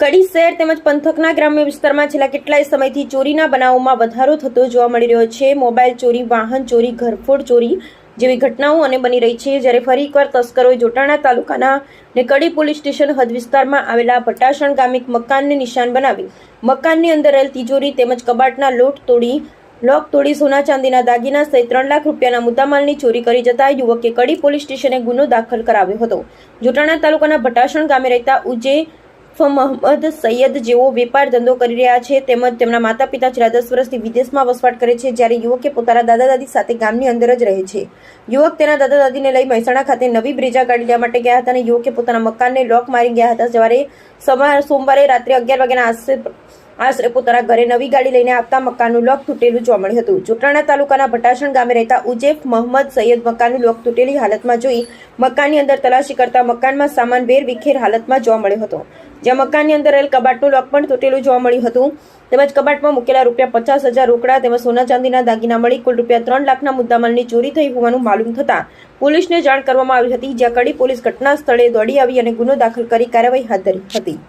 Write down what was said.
કડી શહેર તેમજ પંથકના ગ્રામ્ય વિસ્તારમાં છેલ્લા કેટલાય સમયથી ચોરીના બનાવોમાં વધારો થતો જોવા મળી રહ્યો છે. મોબાઈલ ચોરી, વાહન ચોરી, ઘરફોડ ચોરી જેવી ઘટનાઓ અને બની રહી છે. જ્યારે ફરી એકવાર તસ્કરોએ જોટાણા તાલુકાના ને કડી પોલીસ સ્ટેશન હદ વિસ્તારમાં આવેલા ભટાસણ ગામે મકાનને નિશાન બનાવી મકાનની અંદર રહેલ તિજોરી તેમજ કબાટના લોટ તોડી, લોક તોડી, સોના ચાંદીના દાગીના સહિત ત્રણ લાખ રૂપિયાના મુદ્દામાલની ચોરી કરી જતા યુવકે કડી પોલીસ સ્ટેશને ગુનો દાખલ કરાવ્યો હતો. જોટાણા તાલુકાના ભટાસણ ગામે રહેતા ઉજે મોહમ્મદ સૈયદ જેઓ વેપાર ધંધો કરી રહ્યા છે તેમજ તેમના માતા પિતા છેલ્લા દસ વર્ષથી વિદેશમાં વસવાટ કરે છે, જ્યારે યુવકે પોતાના દાદા દાદી સાથે ગામની અંદર જ રહે છે. યુવક તેના દાદા દાદીને લઈ મહેસાણા ખાતે નવી બ્રિજા ગાડી લેવા માટે ગયા હતા અને યુવકે પોતાના મકાનને લોક મારી ગયા હતા. જ્યારે સોમવારે રાત્રે અગિયાર વાગ્યાના આશરે આશરે પોતાના ઘરે નવી ગાડી લઈને આવતા મકાનનું લોક તૂટેલું જોવા મળ્યું હતું. જોટાણા તાલુકાના ભટાસણ ગામે રહેતા ઉજેફ મહમદ સૈયદ મકાનનું લોક તૂટેલી હાલતમાં જોઈ મકાનની અંદર તલાશી કરતા મકાનમાં સામાન વેરવિખેર હાલતમાં જોવા મળ્યો હતો. જ્યાં મકાનની અંદર રહેલ કબાટનું લોક પણ તૂટેલું જોવા મળ્યું હતું. તેમજ કબાટમાં મૂકેલા રૂપિયા પચાસ હજાર રોકડા તેમજ સોના ચાંદીના દાગીના મળી કુલ રૂપિયા ત્રણ લાખના મુદ્દામાલની ચોરી થઈ હોવાનું માલુમ થતાં પોલીસને જાણ કરવામાં આવી હતી, જ્યાં કડી પોલીસ ઘટના સ્થળે દોડી આવી અને ગુનો દાખલ કરી કાર્યવાહી હાથ ધરી હતી.